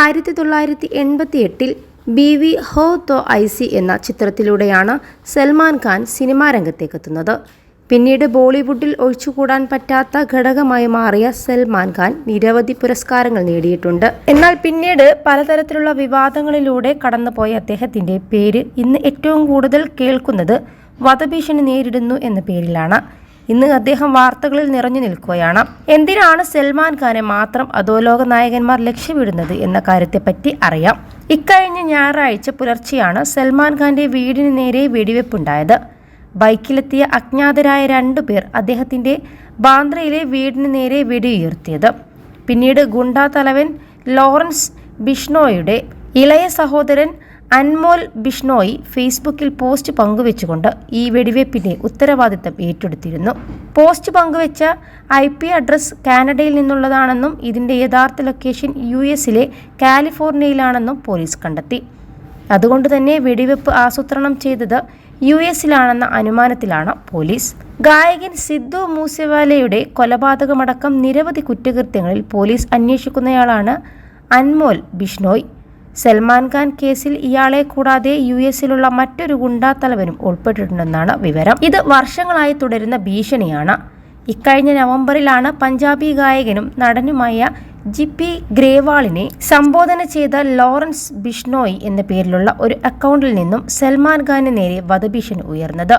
ആയിരത്തി തൊള്ളായിരത്തി എൺപത്തി എട്ടിൽ ബി വി ഹോ തോ ഐ സി എന്ന ചിത്രത്തിലൂടെയാണ് സൽമാൻ ഖാൻ സിനിമാ രംഗത്തേക്കെത്തുന്നത്. പിന്നീട് ബോളിവുഡിൽ ഒഴിച്ചുകൂടാൻ പറ്റാത്ത ഘടകമായി മാറിയ സൽമാൻ ഖാൻ നിരവധി പുരസ്കാരങ്ങൾ നേടിയിട്ടുണ്ട്. എന്നാൽ പിന്നീട് പലതരത്തിലുള്ള വിവാദങ്ങളിലൂടെ കടന്നുപോയ അദ്ദേഹത്തിന്റെ പേര് ഇന്ന് ഏറ്റവും കൂടുതൽ കേൾക്കുന്നത് വധഭീഷണി നേരിടുന്നു എന്ന പേരിലാണ്. ഇന്ന് അദ്ദേഹം വാർത്തകളിൽ നിറഞ്ഞു നിൽക്കുകയാണ്. എന്തിനാണ് സൽമാൻ ഖാനെ മാത്രം അധോലോക നായകന്മാർ ലക്ഷ്യമിടുന്നത് എന്ന കാര്യത്തെപ്പറ്റി അറിയാം. ഇക്കഴിഞ്ഞ ഞായറാഴ്ച പുലർച്ചെയാണ് സൽമാൻ ഖാന്റെ വീടിന് നേരെ വെടിവെപ്പുണ്ടായത്. ബൈക്കിലെത്തിയ അജ്ഞാതരായ രണ്ടുപേർ അദ്ദേഹത്തിന്റെ ബാന്ദ്രയിലെ വീടിന് നേരെ വെടിയുയർത്തിയത്. പിന്നീട് ഗുണ്ടാ തലവൻ ലോറൻസ് ബിഷ്ണോയുടെ ഇളയ സഹോദരൻ അൻമോൽ ബിഷ്ണോയി ഫേസ്ബുക്കിൽ പോസ്റ്റ് പങ്കുവെച്ചുകൊണ്ട് ഈ വെടിവയ്പ്പിന്റെ ഉത്തരവാദിത്തം ഏറ്റെടുത്തിരുന്നു. പോസ്റ്റ് പങ്കുവെച്ച ഐ പി അഡ്രസ് കാനഡയിൽ നിന്നുള്ളതാണെന്നും ഇതിന്റെ യഥാർത്ഥ ലൊക്കേഷൻ യു എസിലെ കാലിഫോർണിയയിലാണെന്നും പോലീസ് കണ്ടെത്തി. അതുകൊണ്ട് തന്നെ വെടിവെപ്പ് ആസൂത്രണം ചെയ്തത് യു എസിലാണെന്ന അനുമാനത്തിലാണ് പോലീസ്. ഗായകൻ സിദ്ധു മൂസവാലയുടെ കൊലപാതകമടക്കം നിരവധി കുറ്റകൃത്യങ്ങളിൽ പോലീസ് അന്വേഷിക്കുന്നയാളാണ് അൻമോൽ ബിഷ്ണോയ്. സൽമാൻ ഖാൻ കേസിൽ ഇയാളെ കൂടാതെ യു എസിലുള്ള മറ്റൊരു ഗുണ്ടാത്തലവനും ഉൾപ്പെട്ടിട്ടുണ്ടെന്നാണ് വിവരം. ഇത് വർഷങ്ങളായി തുടരുന്ന ഭീഷണിയാണ്. ഇക്കഴിഞ്ഞ നവംബറിലാണ് പഞ്ചാബി ഗായകനും നടനുമായ ജിപ്പി ഗ്രേവാളിനെ സംബോധന ചെയ്ത ലോറൻസ് ബിഷ്ണോയ് എന്ന പേരിലുള്ള ഒരു അക്കൗണ്ടിൽ നിന്നും സൽമാൻ ഖാന് നേരെ വധഭീഷണി ഉയർന്നത്.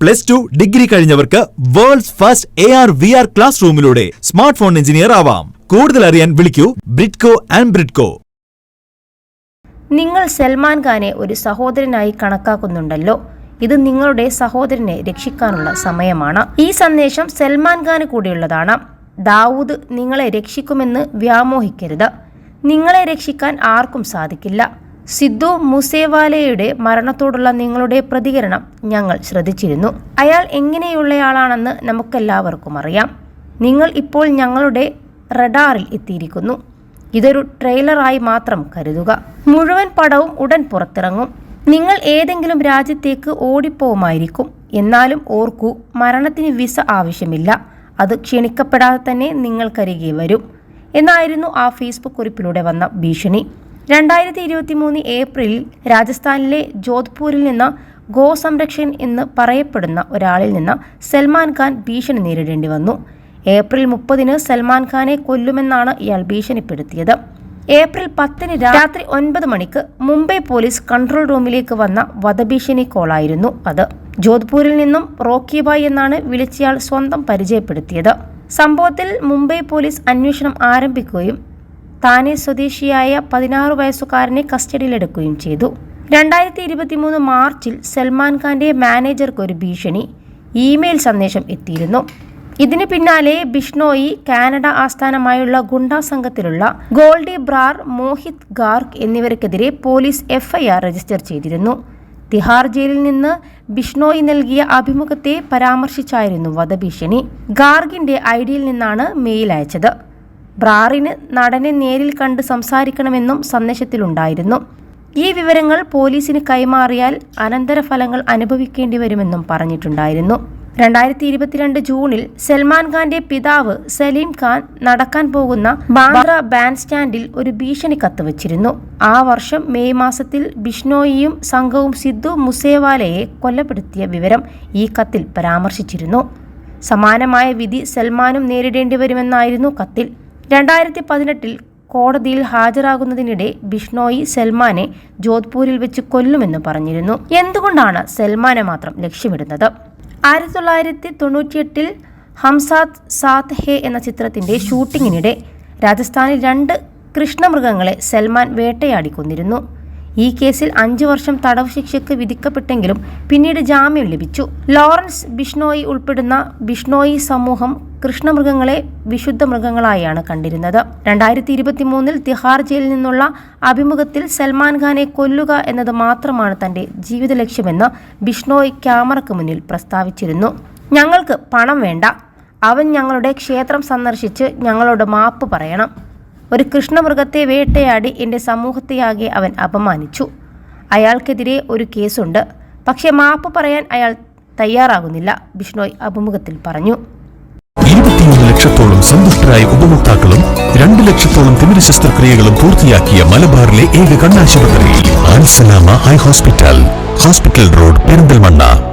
Plus two degree കഴിഞ്ഞവർക്ക് world's first A R V R class റൂമിലൂടെ സ്മാർട്ട് ഫോൺ എഞ്ചിനീയർ ആവാം. കൂടുതൽ അറിയാൻ വിളിക്കൂ ബ്രിഡ്കോ ആൻഡ് ബ്രിഡ്കോ. നിങ്ങൾ സൽമാൻ ഖാനെ ഒരു സഹോദരനായി കണക്കാക്കുന്നുണ്ടല്ലോ. ഇത് നിങ്ങളുടെ സഹോദരനെ രക്ഷിക്കാനുള്ള സമയമാണ്. ഈ സന്ദേശം സൽമാൻ ഖാന് കൂടിയുള്ളതാണ്. ദാവൂദ് നിങ്ങളെ രക്ഷിക്കുമെന്ന് വ്യാമോഹിക്കരുത്. നിങ്ങളെ രക്ഷിക്കാൻ ആർക്കും സാധിക്കില്ല. സിദ്ധു മുസേവാലയുടെ മരണത്തോടുള്ള നിങ്ങളുടെ പ്രതികരണം ഞങ്ങൾ ശ്രദ്ധിച്ചിരുന്നു. അയാൾ എങ്ങനെയുള്ളയാളാണെന്ന് നമുക്കെല്ലാവർക്കും അറിയാം. നിങ്ങൾ ഇപ്പോൾ ഞങ്ങളുടെ റഡാറിൽ എത്തിയിരിക്കുന്നു. ഇതൊരു ട്രെയിലറായി മാത്രം കരുതുക. മുഴുവൻ പടവും ഉടൻ പുറത്തിറങ്ങും. നിങ്ങൾ ഏതെങ്കിലും രാജ്യത്തേക്ക് ഓടിപ്പോവുമായിരിക്കും. എന്നാലും ഓർക്കൂ മരണത്തിന് വിസ ആവശ്യമില്ല. അത് ക്ഷണിക്കപ്പെടാതെ തന്നെ നിങ്ങൾക്കരികെ വരും. എന്നായിരുന്നു ആ ഫേസ്ബുക്ക് കുറിപ്പിലൂടെ വന്ന ഭീഷണി. രണ്ടായിരത്തി ഇരുപത്തി മൂന്ന് ഏപ്രിലിൽ രാജസ്ഥാനിലെ ജോധ്പൂരിൽ നിന്ന് ഗോ സംരക്ഷൻ എന്ന് പറയപ്പെടുന്ന ഒരാളിൽ നിന്ന് സൽമാൻ ഖാൻ ഭീഷണി നേരിടേണ്ടി വന്നു. ഏപ്രിൽ മുപ്പതിന് സൽമാൻ ഖാനെ കൊല്ലുമെന്നാണ് ഇയാൾ ഭീഷണിപ്പെടുത്തിയത്. ഏപ്രിൽ പത്തിന് രാത്രി ഒൻപത് മണിക്ക് മുംബൈ പോലീസ് കൺട്രോൾ റൂമിലേക്ക് വന്ന വധഭീഷണി കോളായിരുന്നു അത്. ജോധ്പൂരിൽ നിന്നും റോക്കിബായ് എന്നാണ് വിളിച്ചയാൾ സ്വന്തം പരിചയപ്പെടുത്തിയത്. സംഭവത്തിൽ മുംബൈ പോലീസ് അന്വേഷണം ആരംഭിക്കുകയും താനെ സ്വദേശിയായ പതിനാറ് വയസ്സുകാരനെ കസ്റ്റഡിയിലെടുക്കുകയും ചെയ്തു. രണ്ടായിരത്തി ഇരുപത്തിമൂന്ന് മാർച്ചിൽ സൽമാൻ ഖാന്റെ മാനേജർക്ക് ഒരു ഭീഷണി ഇമെയിൽ സന്ദേശം എത്തിയിരുന്നു. ഇതിന് പിന്നാലെ ബിഷ്ണോയി കാനഡ ആസ്ഥാനമായുള്ള ഗുണ്ടാ സംഘത്തിലുള്ള ഗോൾഡി ബ്രാർ മോഹിത് ഗാർഗ് എന്നിവർക്കെതിരെ പോലീസ് എഫ്ഐആർ രജിസ്റ്റർ ചെയ്തിരുന്നു. തിഹാർ ജയിലിൽ നിന്ന് ബിഷ്ണോയി നൽകിയ അഭിമുഖത്തെ പരാമർശിച്ചായിരുന്നു വധഭീഷണി. ഗാർഗിന്റെ ഐഡിയിൽ നിന്നാണ് മെയിൽ അയച്ചത്. ബ്രാറിന് നടനെ നേരിൽ കണ്ട് സംസാരിക്കണമെന്നും സന്ദേശത്തിലുണ്ടായിരുന്നു. ഈ വിവരങ്ങൾ പോലീസിന് കൈമാറിയാൽ അനന്തരഫലങ്ങൾ അനുഭവിക്കേണ്ടി വരുമെന്നും പറഞ്ഞിട്ടുണ്ടായിരുന്നു. രണ്ടായിരത്തി ഇരുപത്തിരണ്ട് ജൂണിൽ സൽമാൻ ഖാന്റെ പിതാവ് സലീം ഖാൻ നടക്കാൻ പോകുന്ന ബാന്ദ്ര ബാൻഡ് സ്റ്റാൻഡിൽ ഒരു ഭീഷണി കത്ത് വച്ചിരുന്നു ആ വർഷം മെയ് മാസത്തിൽ ബിഷ്ണോയിയും സംഘവും സിദ്ധു മുസേവാലയെ കൊല്ലപ്പെടുത്തിയ വിവരം ഈ കത്തിൽ പരാമർശിച്ചിരുന്നു. സമാനമായ വിധി സൽമാനും നേരിടേണ്ടി വരുമെന്നായിരുന്നു കത്തിൽ. രണ്ടായിരത്തി പതിനെട്ടിൽ കോടതിയിൽ ഹാജരാകുന്നതിനിടെ ബിഷ്ണോയി സൽമാനെ ജോധ്പൂരിൽ വെച്ച് കൊല്ലുമെന്ന് പറഞ്ഞിരുന്നു. എന്തുകൊണ്ടാണ് സൽമാനെ മാത്രം ലക്ഷ്യമിടുന്നത്? ആയിരത്തി തൊള്ളായിരത്തി തൊണ്ണൂറ്റിയെട്ടിൽ ഹംസാദ് സാത്ത് ഹെ എന്ന ചിത്രത്തിന്റെ ഷൂട്ടിങ്ങിനിടെ രാജസ്ഥാനിൽ രണ്ട് കൃഷ്ണമൃഗങ്ങളെ സൽമാൻ വേട്ടയാടി കൊന്നിരുന്നു. ഈ കേസിൽ അഞ്ചു വർഷം തടവ് ശിക്ഷയ്ക്ക് വിധിക്കപ്പെട്ടെങ്കിലും പിന്നീട് ജാമ്യം ലഭിച്ചു. ലോറൻസ് ബിഷ്ണോയി ഉൾപ്പെടുന്ന ബിഷ്ണോയി സമൂഹം കൃഷ്ണമൃഗങ്ങളെ വിശുദ്ധ മൃഗങ്ങളായാണ് കണ്ടിരുന്നത്. രണ്ടായിരത്തി ഇരുപത്തി മൂന്നിൽ തിഹാർ ജയിലിൽ നിന്നുള്ള അഭിമുഖത്തിൽ സൽമാൻ ഖാനെ കൊല്ലുക എന്നത് മാത്രമാണ് തന്റെ ജീവിത ലക്ഷ്യമെന്ന് ബിഷ്ണോയ് ക്യാമറയ്ക്ക് മുന്നിൽ പ്രസ്താവിച്ചിരുന്നു. ഞങ്ങൾക്ക് പണം വേണ്ട. അവൻ ഞങ്ങളുടെ ക്ഷേത്രം സന്ദർശിച്ച് ഞങ്ങളോട് മാപ്പ് പറയണം. ഒരു കൃഷ്ണമൃഗത്തെ വേട്ടയാടി എന്റെ സമൂഹത്തെയാകെ അവൻ അപമാനിച്ചു. അയാൾക്കെതിരെ ഒരു കേസുണ്ട്. പക്ഷേ മാപ്പ് പറയാൻ അയാൾ തയ്യാറാകുന്നില്ല ബിഷ്ണോയ് അഭിമുഖത്തിൽ പറഞ്ഞു. ഇരുപത്തിമൂന്ന് ലക്ഷത്തോളം സന്തുഷ്ടരായ ഉപഭോക്താക്കളും രണ്ട് ലക്ഷത്തോളം തിമിര ശസ്ത്രക്രിയകളും പൂർത്തിയാക്കിയ മലബാറിലെ ഏക കണ്ണാശുപത്രിയിൽ ആൻസലാമ eye hospital. Hospital road Perinthalmanna.